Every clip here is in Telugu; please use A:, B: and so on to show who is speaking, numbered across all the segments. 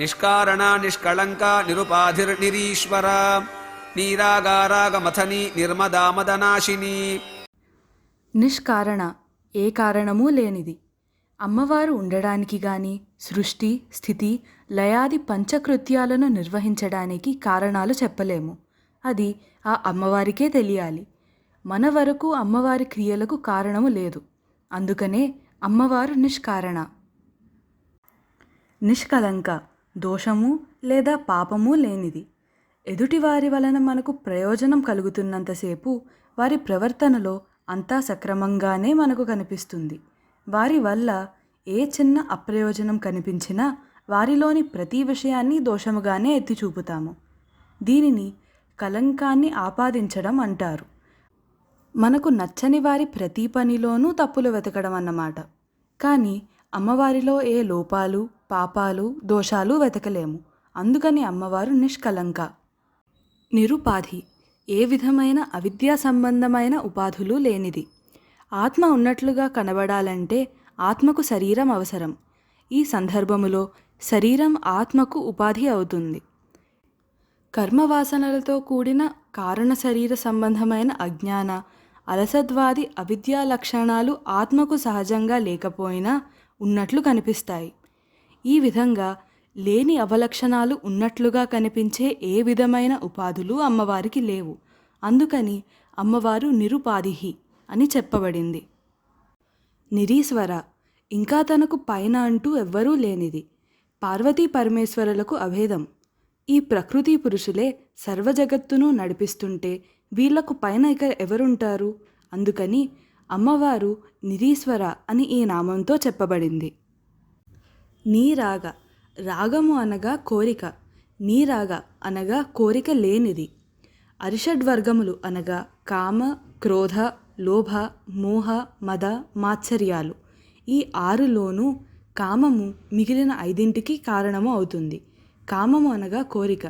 A: నిష్కారణ నిష్కళంక నిరుపాధిర్నిరీశ్వర. నీరాగారాగమథని నిర్మదామదనాశిని.
B: నిష్కారణ ఏ కారణమూ లేనిది. అమ్మవారు ఉండడానికి గాని సృష్టి స్థితి లయాది పంచకృత్యాలను నిర్వహించడానికి కారణాలు చెప్పలేము. అది ఆ అమ్మవారికే తెలియాలి. మన వరకు అమ్మవారి క్రియలకు కారణము లేదు. అందుకనే అమ్మవారు నిష్కారణ. నిష్కలంక దోషము లేదా పాపము లేనిది. ఎదుటివారి వలన మనకు ప్రయోజనం కలుగుతున్నంతసేపు వారి ప్రవర్తనలో అంతా సక్రమంగానే మనకు కనిపిస్తుంది. వారి వల్ల ఏ చిన్న అప్రయోజనం కనిపించినా వారిలోని ప్రతి విషయాన్ని దోషముగానే ఎత్తి చూపుతాము దీనిని కలంకాన్ని ఆపాదించడం అంటారు. మనకు నచ్చని వారి ప్రతి పనిలోనూ తప్పులు వెతకడం అన్నమాట కానీ అమ్మవారిలో ఏ లోపాలు పాపాలు దోషాలు వెతకలేము. అందుకని అమ్మవారు నిష్కలంక. నిరుపాధి. ఏ విధమైన అవిద్యా సంబంధమైన ఉపాధులు లేనిది. ఆత్మ ఉన్నట్లుగా కనబడాలంటే ఆత్మకు శరీరం అవసరం. ఈ సందర్భములో శరీరం ఆత్మకు ఉపాధి అవుతుంది. కర్మవాసనలతో కూడిన కారణ శరీర సంబంధమైన అజ్ఞాన అలసద్వాది అవిద్యా లక్షణాలు ఆత్మకు సహజంగా లేకపోయినా ఉన్నట్లు కనిపిస్తాయి. ఈ విధంగా లేని అవలక్షణాలు ఉన్నట్లుగా కనిపించే ఏ విధమైన ఉపాధులు అమ్మవారికి లేవు. అందుకని అమ్మవారు నిరుపాధిహి అని చెప్పబడింది. నిరీశ్వర ఇంకా తనకు పైన అంటూ ఎవ్వరూ లేనిది. పార్వతీ పరమేశ్వరులకు అభేదం. ఈ ప్రకృతి పురుషులే సర్వజగత్తును నడిపిస్తుంటే వీళ్ళకు పైన ఇక ఎవరుంటారు? అందుకని అమ్మవారు నిరీశ్వర అని ఈ నామంతో చెప్పబడింది. నీరాగ రాగము అనగా కోరిక నీరాగ అనగా కోరిక లేనిది. అరిషడ్వర్గములు అనగా కామ క్రోధ లోభ మోహ మద మాత్సర్యాలు. ఈ ఆరులోనూ కామము మిగిలిన ఐదింటికి కారణము అవుతుంది. కామము అనగా కోరిక.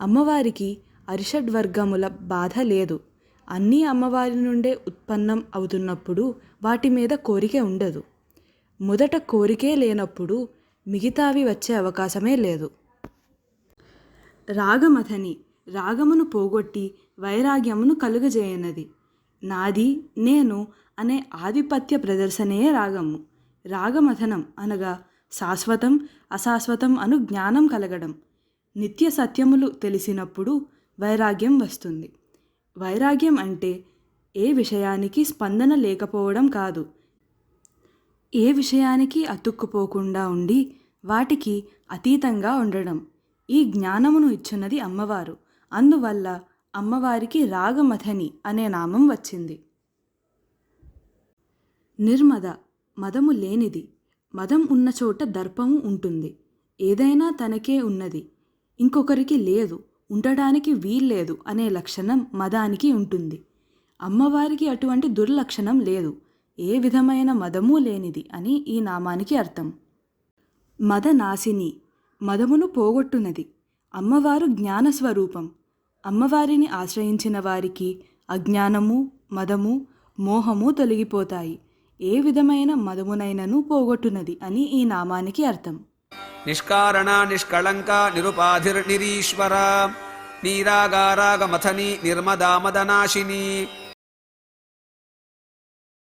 B: అమ్మవారికి అరిషడ్వర్గముల బాధ లేదు. అన్నీ అమ్మవారి నుండే ఉత్పన్నం అవుతున్నప్పుడు వాటి మీద కోరిక ఉండదు. మొదట కోరికే లేనప్పుడు మిగతావి వచ్చే అవకాశమే లేదు. రాగమథని రాగమును పోగొట్టి వైరాగ్యమును కలుగజేయనది. నాది నేను అనే ఆధిపత్య ప్రదర్శనే రాగము. రాగమథనం అనగా శాశ్వతం అశాశ్వతం అను జ్ఞానం కలగడం. నిత్య సత్యములు తెలిసినప్పుడు వైరాగ్యం వస్తుంది. వైరాగ్యం అంటే ఏ విషయానికి స్పందన లేకపోవడం కాదు. ఏ విషయానికి అతుక్కుపోకుండా ఉండి వాటికి అతీతంగా ఉండడం. ఈ జ్ఞానమును ఇచ్చున్నది అమ్మవారు. అందువల్ల అమ్మవారికి రాగమథని అనే నామం వచ్చింది. నిర్మద మదము లేనిది. మదం ఉన్న చోట దర్పము ఉంటుంది. ఏదైనా తనకే ఉన్నది. ఇంకొకరికి లేదు. ఉండడానికి వీల్లేదు అనే లక్షణం మదానికి ఉంటుంది. అమ్మవారికి అటువంటి దుర్లక్షణం లేదు. ఏ విధమైన మదము లేనిది అని ఈ నామానికి అర్థం. మదనాశిని మదమును పోగొట్టునది. అమ్మవారు జ్ఞానస్వరూపం. అమ్మవారిని ఆశ్రయించిన వారికి అజ్ఞానము మదము మోహము తొలగిపోతాయి. ఏ విధమైన మదమునైనను పోగొట్టునది అని ఈ నామానికి అర్థం.
A: నిష్కారణ నిష్కళంక నిరుపాధిర్నిరీశ్వర నీరాగారాగమథని నిర్మదామదనాశిని.